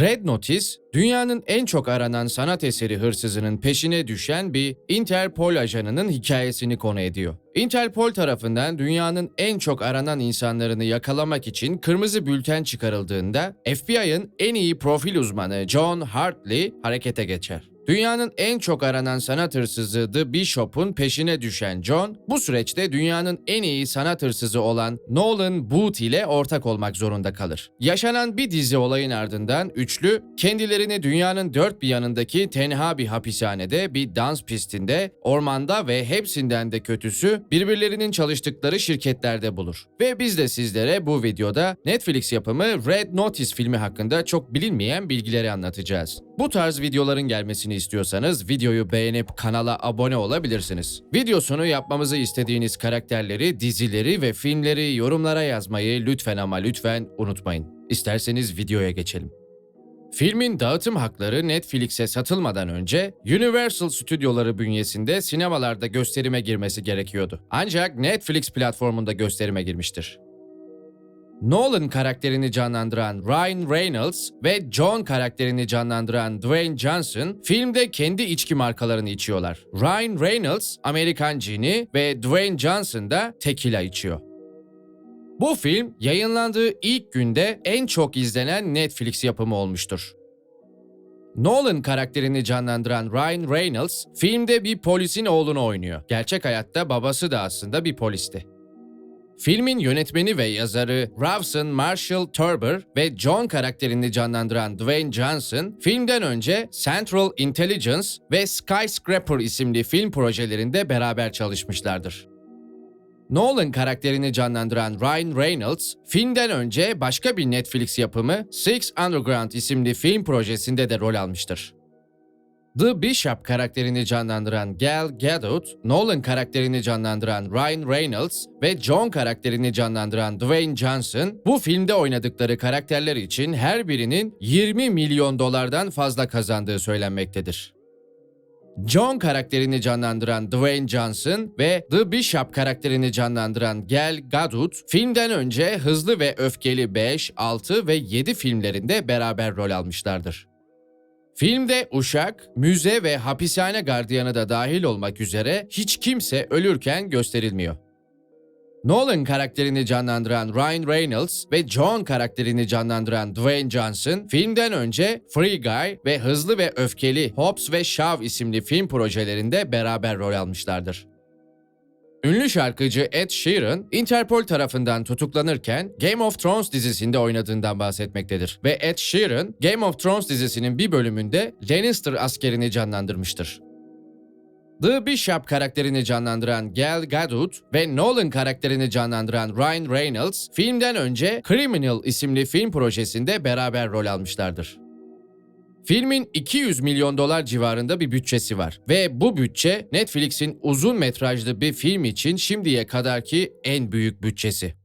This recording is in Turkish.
Red Notice, dünyanın en çok aranan sanat eseri hırsızının peşine düşen bir Interpol ajanının hikayesini konu ediyor. Interpol tarafından dünyanın en çok aranan insanlarını yakalamak için kırmızı bülten çıkarıldığında FBI'ın en iyi profil uzmanı John Hartley harekete geçer. Dünyanın en çok aranan sanat hırsızı The Bishop'un peşine düşen John, bu süreçte dünyanın en iyi sanat hırsızı olan Nolan Booth ile ortak olmak zorunda kalır. Yaşanan bir dizi olayın ardından üçlü, kendilerini dünyanın dört bir yanındaki tenha bir hapishanede, bir dans pistinde, ormanda ve hepsinden de kötüsü birbirlerinin çalıştıkları şirketlerde bulur. Ve biz de sizlere bu videoda Netflix yapımı Red Notice filmi hakkında çok bilinmeyen bilgileri anlatacağız. Bu tarz videoların gelmesini istiyorsanız videoyu beğenip kanala abone olabilirsiniz. Videosunu yapmamızı istediğiniz karakterleri, dizileri ve filmleri yorumlara yazmayı lütfen ama lütfen unutmayın. İsterseniz videoya geçelim. Filmin dağıtım hakları Netflix'e satılmadan önce Universal Stüdyoları bünyesinde sinemalarda gösterime girmesi gerekiyordu. Ancak Netflix platformunda gösterime girmiştir. Nolan karakterini canlandıran Ryan Reynolds ve John karakterini canlandıran Dwayne Johnson filmde kendi içki markalarını içiyorlar. Ryan Reynolds Amerikan cini ve Dwayne Johnson da tequila içiyor. Bu film yayınlandığı ilk günde en çok izlenen Netflix yapımı olmuştur. Nolan karakterini canlandıran Ryan Reynolds filmde bir polisin oğlunu oynuyor. Gerçek hayatta babası da aslında bir polisti. Filmin yönetmeni ve yazarı Rawson Marshall Turber ve John karakterini canlandıran Dwayne Johnson, filmden önce Central Intelligence ve Skyscraper isimli film projelerinde beraber çalışmışlardır. Nolan karakterini canlandıran Ryan Reynolds, filmden önce başka bir Netflix yapımı Six Underground isimli film projesinde de rol almıştır. The Bishop karakterini canlandıran Gal Gadot, Nolan karakterini canlandıran Ryan Reynolds ve John karakterini canlandıran Dwayne Johnson bu filmde oynadıkları karakterler için her birinin 20 milyon dolardan fazla kazandığı söylenmektedir. John karakterini canlandıran Dwayne Johnson ve The Bishop karakterini canlandıran Gal Gadot, filmden önce Hızlı ve Öfkeli 5, 6 ve 7 filmlerinde beraber rol almışlardır. Filmde uşak, müze ve hapishane gardiyanı da dahil olmak üzere hiç kimse ölürken gösterilmiyor. Nolan karakterini canlandıran Ryan Reynolds ve John karakterini canlandıran Dwayne Johnson, filmden önce Free Guy ve Hızlı ve Öfkeli Hobbs ve Shaw isimli film projelerinde beraber rol almışlardır. Ünlü şarkıcı Ed Sheeran, Interpol tarafından tutuklanırken Game of Thrones dizisinde oynadığından bahsetmektedir. Ve Ed Sheeran, Game of Thrones dizisinin bir bölümünde Lannister askerini canlandırmıştır. The Bishop karakterini canlandıran Gal Gadot ve Nolan karakterini canlandıran Ryan Reynolds, filmden önce Criminal isimli film projesinde beraber rol almışlardır. Filmin 200 milyon dolar civarında bir bütçesi var ve bu bütçe Netflix'in uzun metrajlı bir film için şimdiye kadarki en büyük bütçesi.